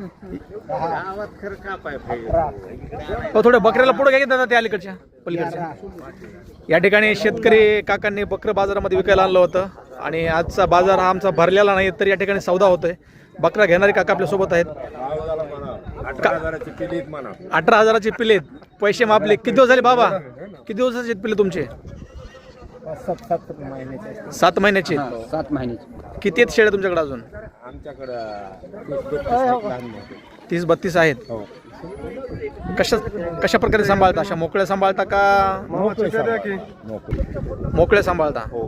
गावात खरं हो थोडं बकऱ्याला पुढे घ्या की दादा त्या अलीकडच्या पलीकडच्या. या ठिकाणी शेतकरी काकांनी बकरं बाजारामध्ये विकायला आणलं होतं आणि आजचा बाजार हा आमचा भरलेला नाही तर या ठिकाणी सौदा होतोय. बकरा घेणारे काका आपल्यासोबत आहेत. अठरा हजाराची पिले पैसे मापले किती दिवस झाले बाबा? किती दिवसाचे पिले तुमचे? सात सात महिन्याचे सात महिन्याचे? सात महिन्याची. किती आहेत शेळ्या तुमच्याकडे अजून? आमच्याकडं तीस बत्तीस आहेत. हो. कशा कशा प्रकारे सांभाळता? अशा मोकळ्या सांभाळता का? नोकरी मोकळ्या सांभाळता? हो.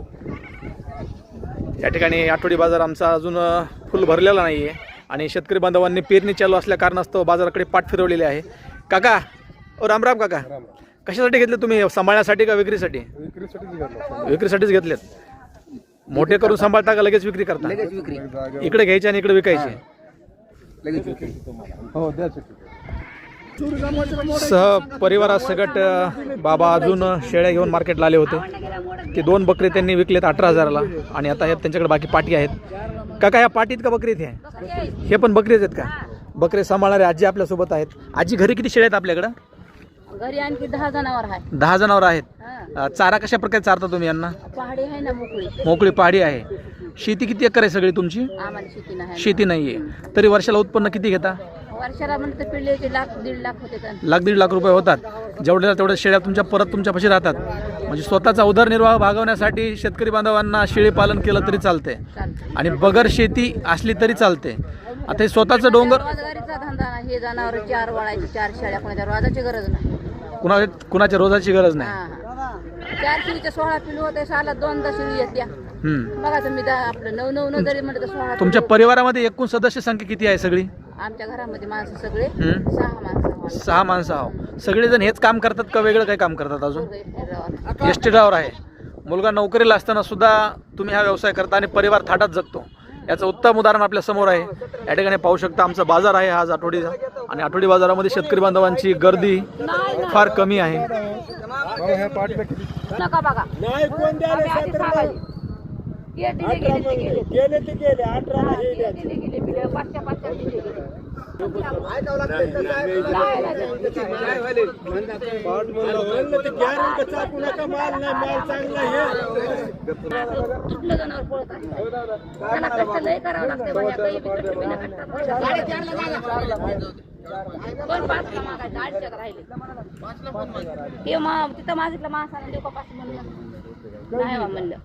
या ठिकाणी आठवडी बाजार आमचा अजून अ, फुल भरलेला नाही आहे आणि शेतकरी बांधवांनी पेरणी चालू असल्या कारणास्तव बाजाराकडे पाठ फिरवलेली आहे. काका ओ राम राम काका. कशासाठी घेतले तुम्ही? सांभाळण्यासाठी का विक्रीसाठी? विक्रीसाठीच घेतलेत. मोठे करून सांभाळता का लगेच विक्री करता? लगेच विक्री. इकडे घ्यायचे आणि इकडे विकायचे. लगेच विक्री. हो द्या सह परिवारासकट अ, बाबा अजून शेळ्या घेऊन मार्केटला आले होते. ते दोन बकरे त्यांनी विकलेत अठरा हजाराला आणि आता हे त्यांच्याकडे बाकी पाटी आहेत. काका या पाटीत का बकरीत हे? हे पण बकरीच आहेत का? बकरे सांभाळणारे आजी आपल्यासोबत आहेत. आजी घरी किती शेळ्या आहेत आपल्याकडं? घरी आणखी दहा जनावर आहे दहा जनावर आहेत. हा. अ, चारा कशा प्रकारे चारता तुम्ही यांना? पहाडी आहे ना मोकळी. मोकळी पहाडी आहे. शेती किती एकर आहे सगळी तुमची? आम्हाला शेती नाही. शेती नाहीये. तरी वर्षाला उत्पन्न किती घेता? वर्षाला म्हणतं लाख दीड लाख होते तर. लाख दीड लाख रुपये होतात. जेवढ्या तेवढ्या शेळ्या तुमच्या परत तुमच्यापाशी राहतात. म्हणजे स्वतःचा उदरनिर्वाह भागवण्यासाठी शेतकरी बांधवांना शेळी पालन केलं तरी चालते चालतं आणि बगर शेती असली तरी चालते आता हे स्वतःचं डोंगर रोजगारीचा धंदा नाही. हे जनावर चार वळायचे चार शेळ्या कोणाच्या रोजाची गरज नाही. कुणा कुणाच्या रोजाची गरज नाही. चार शिळीचे सोळा पिलू होते साला दोन दश येत्या हम्म. बघा तुम्ही दा- आपलं नऊ नऊ नऊ जरी म्हणलं तर सोळा तुमच्या. परिवारामध्ये एकूण सदस्य संख्या किती आहे सगळी आमच्या घरामध्ये माणसं सगळे हम्म. सहा माणसं आहोत. सहा माणसं आहो सगळेजण हेच काम करतात का वेगळं काही काम करतात अजून पोरगं एकटे राहतात. एस टी ड्रायव्हर आहे मुलगा नोकरीला असताना सुद्धा तुम्ही हा व्यवसाय करता आणि परिवार थाटात जगतो याचं उत्तम उदाहरण आपल्यासमोर आहे. या ठिकाणी पाहू शकता आमचा बाजार आहे आज आठवडीचा आणि आठवडी बाजारामध्ये शेतकरी बांधवांची गर्दी फार कमी आहे. नका बघा. गेले ते गेले. गेले. ते गेले अठरा हा, नाही, नाही जनावर पळत आहे? त्यांना कष्ट लय करावं लागते बाया. काही बी बिना पाचला मागायचं? राहिले. ते तिथं मागितलं माणसाने देऊ का पाच म्हणलं नाही म्हणलं